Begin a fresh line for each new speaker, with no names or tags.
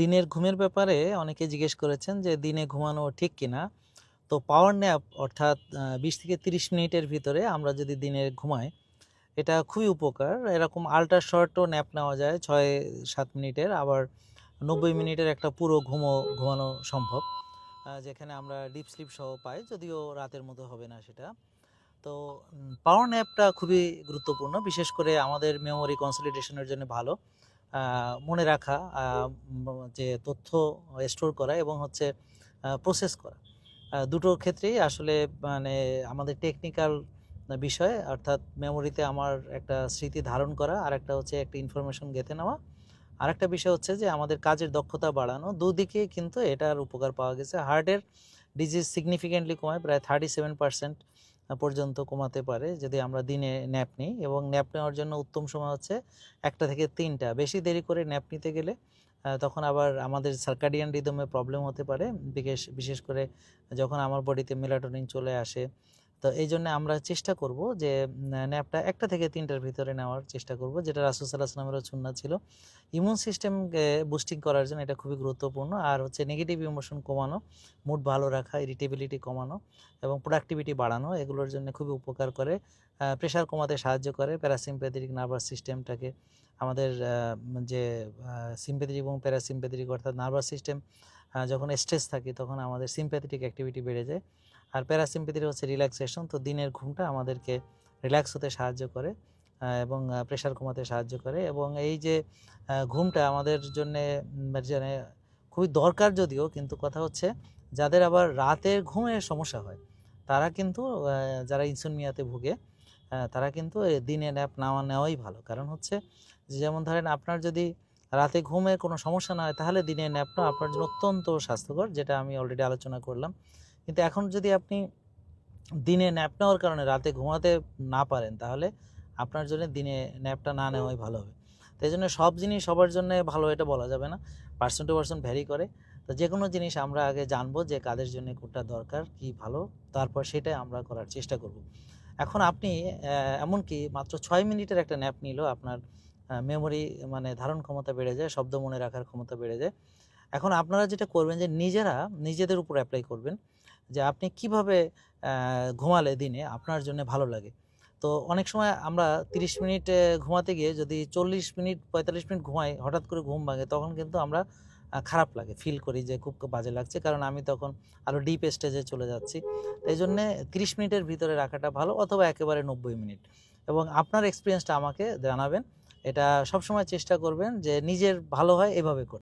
দিনের ঘুমের ব্যাপারে অনেকে জিজ্ঞেস করেছেন যে দিনে ঘুমানো ঠিক কিনা। তো পাওয়ার ন্যাপ অর্থাৎ বিশ থেকে তিরিশ মিনিটের ভিতরে আমরা যদি দিনে ঘুমাই, এটা খুবই উপকার। এরকম আল্ট্রা শর্টও ন্যাপ নেওয়া যায়, ছয় সাত মিনিটের, আবার নব্বই মিনিটের একটা পুরো ঘুমো, ঘুমানো সম্ভব যেখানে আমরা ডিপ স্লিপ সহ পাই, যদিও রাতের মতো হবে না সেটা। তো পাওয়ার ন্যাপটা খুবই গুরুত্বপূর্ণ, বিশেষ করে আমাদের মেমোরি কনসলিডেশনের জন্য ভালো। মনে রাখা যে তথ্য স্টোর করা এবং হচ্ছে প্রসেস করা। দুটোর ক্ষেত্রেই আসলে মানে আমাদের টেকনিক্যাল বিষয়, অর্থাৎ মেমোরিতে আমার একটা স্মৃতি ধারণ করা, আর একটা হচ্ছে একটা ইনফরমেশন গেঁথে নেওয়া। আর একটা বিষয় হচ্ছে যে আমাদের কাজের দক্ষতা বাড়ানো, দুদিকে কিন্তু এটার উপকার পাওয়া গেছে। হার্টের ডিজিজ সিগনিফিকেন্টলি কমায়, প্রায় থার্টি সেভেন পার্সেন্ট পর্যন্ত কমাতে পারে যদি আমরা দিনে ন্যাপ নিই এবং ন্যাপ নেওয়ার জন্য উত্তম সময় হচ্ছে একটা থেকে তিনটা। বেশি দেরি করে ন্যাপ নিতে গেলে তখন আবার আমাদের সার্কাডিয়ান রিদমে প্রবলেম হতে পারে। বিশেষ বিশেষ করে যখন আমার বডিতে মেলাটোনিন চলে আসে তো এই জন্য আমরা চেষ্টা করব যে ন্যাপটা একটা থেকে তিনটার ভিতরে নেওয়ার চেষ্টা করব, যেটা রাসুসাল্লাহ আসলামেরও সুন্না ছিল। ইমিউন সিস্টেমকে বুস্টিং করার জন্য এটা খুবই গুরুত্বপূর্ণ। আর হচ্ছে নেগেটিভ ইমোশন কমানো মুড ভালো রাখা ইরিটেবিলিটি কমানো এবং প্রোডাক্টিভিটি বাড়ানো, এগুলোর জন্য খুবই উপকার করে। প্রেশার কমাতে সাহায্য করে প্যারাসিম্প্যাথেটিক নার্ভাস সিস্টেমটাকে আমাদের যে সিম্প্যাথেটিক এবং প্যারাসিম্প্যাথেটিক অর্থাৎ নার্ভাস সিস্টেম যখন স্ট্রেস থাকে তখন আমাদের সিম্প্যাথেটিক অ্যাক্টিভিটি বেড়ে যায়। আর প্যারাসিম্প্যাথেটিক হচ্ছে রিল্যাক্সেশন তো দিনের ঘুমটা আমাদেরকে রিল্যাক্স হতে সাহায্য করে এবং প্রেশার কমাতে সাহায্য করে, এবং এই যে ঘুমটা আমাদের জন্যে মানে খুবই দরকার যদিও, কিন্তু কথা হচ্ছে যাদের আবার রাতের ঘুমের সমস্যা হয়, তারা কিন্তু যারা ইনসুমিয়াতে ভুগে তারা কিন্তু দিনে ন্যাপ নেওয়া, নেওয়াই ভালো। কারণ হচ্ছে যেমন ধরেন আপনার যদি রাতে ঘুমে কোনো সমস্যা না হয়, তাহলে দিনে ন্যাপ নেওয়া আপনার জন্য অত্যন্ত স্বাস্থ্যকর, যেটা আমি অলরেডি আলোচনা করলাম। কিন্তু এখন যদি আপনি দিনে ন্যাপ নেওয়ার কারণে রাতে ঘুমাতে না পারেন, তাহলে আপনার জন্য দিনে ন্যাপটা না নেওয়াই ভালো হবে। তো এই জন্য সব জিনিস সবার জন্য ভালো, এটা বলা যাবে না। পার্সন টু পার্সন ভ্যারি করে। তো যে কোনো জিনিস আমরা আগে জানব যে কাদের জন্য কোনটা দরকার, কি ভালো, তারপর সেটাই আমরা করার চেষ্টা করব। এখন আপনি এমনকি মাত্র ছয় মিনিটের একটা ন্যাপ নিলেও আপনার মেমোরি মানে ধারণ ক্ষমতা বেড়ে যায়, শব্দ মনে রাখার ক্ষমতা বেড়ে যায়। এখন আপনারা যেটা করবেন যে নিজেরা নিজেদের উপর অ্যাপ্লাই করবেন। যে আপনি কীভাবে ঘুমালে দিনে আপনার জন্য ভালো লাগে? তো অনেক সময় আমরা তিরিশ মিনিট ঘুমাতে গিয়ে যদি চল্লিশ মিনিট, পঁয়তাল্লিশ মিনিট ঘুমাই, হঠাৎ করে ঘুম ভাঙে, তখন কিন্তু আমরা খারাপ লাগে ফিল করি যে খুব বাজে লাগছে। কারণ আমি তখন আরও ডিপ স্টেজে চলে যাচ্ছি। এই জন্যে তিরিশ মিনিটের ভিতরে রাখাটা ভালো অথবা একেবারে নব্বই মিনিট। এবং আপনার এক্সপিরিয়েন্সটা আমাকে জানাবেন। এটা সবসময় চেষ্টা করবেন যে নিজের ভালো হয় এভাবে করতে।